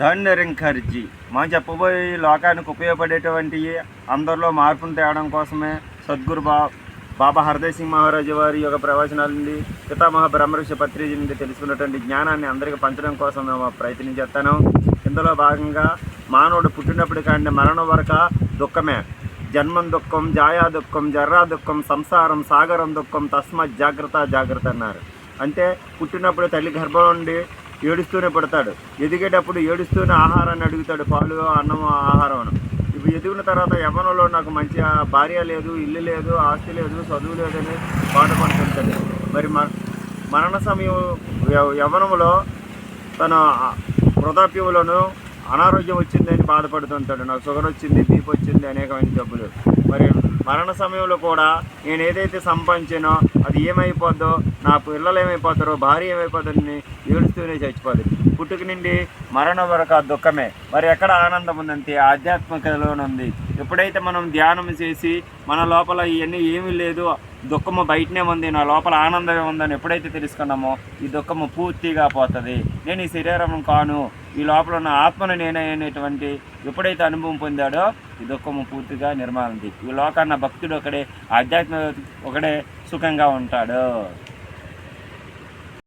ధన్యరింకర్జీ మనం చెప్పబోయే లోకానికి ఉపయోగపడేటువంటి అందరిలో మార్పును తేవడం కోసమే సద్గురు బా బాబా హరదయ్ సింగ్ మహారాజు వారి యొక్క ప్రవచనాల నుండి పితామహ బ్రహ్మర్షి పత్రిజీ నుండి తెలుసుకున్నటువంటి జ్ఞానాన్ని అందరికీ పంచడం కోసం మేము ప్రయత్నం చేస్తాను. ఇందులో భాగంగా మానవుడు పుట్టినప్పుడు కానీ మరణం వరకు దుఃఖమే. జన్మం దుఃఖం జాయా దుఃఖం జర్రా దుఃఖం సంసారం సాగరం దుఃఖం తస్మత్ జాగ్రత్త జాగ్రత్త అన్నారు. అంటే పుట్టినప్పుడు తల్లి గర్భం నుండి ఏడుస్తూనే పడతాడు. ఎదిగేటప్పుడు ఏడుస్తూనే ఆహారాన్ని అడుగుతాడు. పాలు అన్నం ఆహారం ఇప్పుడు ఎదిగిన తర్వాత యవ్వనంలో నాకు మంచి భార్య లేదు ఇల్లు లేదు ఆస్తి లేదు చదువు లేదని బాధపడుతుంటాడు మరి మరణ సమయం యవనంలో తన వృధాప్యంలోనూ అనారోగ్యం వచ్చిందని బాధపడుతుంటాడు నాకు షుగర్ వచ్చింది బీపీ వచ్చింది అనేకమైన జబ్బులు. మరి మరణ సమయంలో కూడా నేను ఏదైతే సంపాదించానో అది ఏమైపోద్దో నా పిల్లలు ఏమైపోతారో భార్య ఏమైపోతుందని ఏడుస్తూనే చచ్చిపోతుంది పుట్టుక నుండి మరణం వరకు ఆ దుఃఖమే. మరి ఎక్కడ ఆనందం ఉందంటే ఆధ్యాత్మికలోనే ఉంది. ఎప్పుడైతే మనం ధ్యానం చేసి మన లోపల ఇవన్నీ ఏమీ లేదు దుఃఖము బయటనే ఉంది నా లోపల ఆనందమే ఉందని ఎప్పుడైతే తెలుసుకున్నామో ఈ దుఃఖము పూర్తిగా పోతుంది. నేను ఈ శరీరం కాను ఈ లోపల ఉన్న ఆత్మను నేనే అనేటువంటి ఎప్పుడైతే అనుభవం పొందాడో ఈ దుఃఖము పూర్తిగా నిర్మాణం. ఈ లోకాన్న భక్తుడు ఒకడే ఆధ్యాత్మిక ఒకడే సుఖంగా ఉంటాడు.